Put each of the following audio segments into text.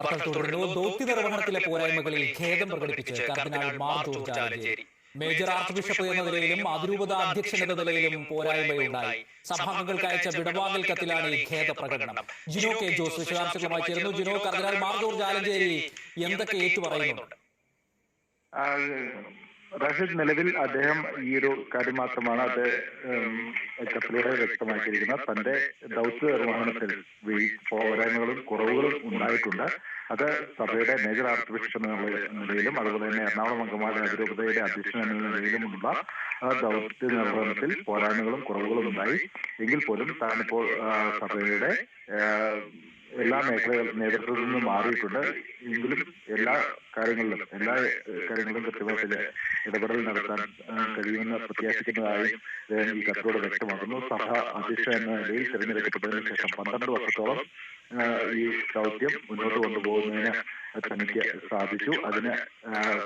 വാർത്തകൾ തുടരുന്നു. ദൗത്യ നിർവഹണത്തിലെ പോരായ്മകളിൽ ഖേദം പ്രകടിപ്പിച്ച് cardinal Mar George Alencherry major archbishop എന്ന നിലയിലും അതിരൂപത അധ്യക്ഷൻ എന്ന നിലയിലും പോരായ്മയുണ്ടായി. സഭാംഗങ്ങൾക്ക് അയച്ച വിടവാങ്ങൽ കത്തിലാണ് ഈ ഖേദ പ്രകടനം. ജിനോ കെ ജോസ് വിശദാംശങ്ങളുമായി ചേർന്നു ജിനോ കർദിനാൾ മാർ ജോർജ് ആലഞ്ചേരി എന്തൊക്കെ ഏറ്റുപറയുന്നുണ്ട്? റഷീദ് നിലവിൽ അദ്ദേഹം ഈ ഒരു കാര്യം മാത്രമാണ് അത് കത്തിലൂടെ വ്യക്തമാക്കിയിരിക്കുന്നത്. തന്റെ ദൗത്യ നിർവഹണത്തിൽ പോരായ്മകളും കുറവുകളും ഉണ്ടായിട്ടുണ്ട്. അത് സഭയുടെ മേജർ ആർട്ട് ബിഷപ്പ് എന്നുള്ള നിലയിലും അതുപോലെ തന്നെ എറണാകുളം അംഗമാരുടെ അതിരൂപതയുടെ അധ്യക്ഷൻ എന്ന നിലയിലുമുള്ള ദൗത്യ നിർവഹണത്തിൽ പോരായ്മകളും കുറവുകളും ഉണ്ടായി. എങ്കിൽ പോലും താനിപ്പോൾ സഭയുടെ എല്ലാ മേഖലകൾ നേതൃത്വത്തിൽ നിന്ന് മാറിയിട്ടുണ്ട്. എങ്കിലും എല്ലാ കാര്യങ്ങളിലും എല്ലാ കാര്യങ്ങളിലും കൃത്യമായിട്ട് ഇടപെടൽ നടത്താൻ കഴിയുമെന്ന് പ്രത്യാശിക്കുന്നതായി ഈ കത്തോട് വ്യക്തമാക്കുന്നു. സഭ അധ്യക്ഷ എന്ന നിലയിൽ തിരഞ്ഞെടുക്കപ്പെട്ടതിനു ശേഷം പന്ത്രണ്ട് വർഷത്തോളം ഈ ദൗത്യം മുന്നോട്ട് കൊണ്ടുപോകുന്നതിന് തനിക്ക് സാധിച്ചു. അതിന്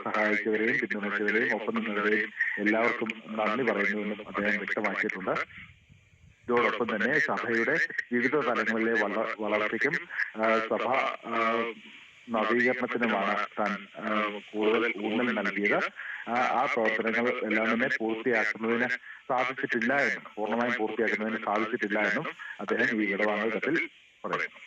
സഹായിച്ചവരെയും പിന്തുണച്ചവരെയും ഒപ്പം നിന്നവരെയും എല്ലാവർക്കും നന്ദി പറയുന്നുവെന്നും അദ്ദേഹം വ്യക്തമാക്കിയിട്ടുണ്ട്. ഇതോടൊപ്പം തന്നെ സഭയുടെ വിവിധ തലങ്ങളിലെ വള- വളർച്ചയ്ക്കും സഭ ആ, നവീകരണത്തിനുമാണ് താൻ കൂടുതൽ ഊന്നൽ നൽകിയത്. ആ, പ്രവർത്തനങ്ങൾ എല്ലാം തന്നെ പൂർത്തിയാക്കുന്നതിന് സാധിച്ചിട്ടില്ല എന്നും പൂർണമായും പൂർത്തിയാക്കുന്നതിന് സാധിച്ചിട്ടില്ല എന്നും അദ്ദേഹം ഈ കത്തിൽ പറയുന്നു.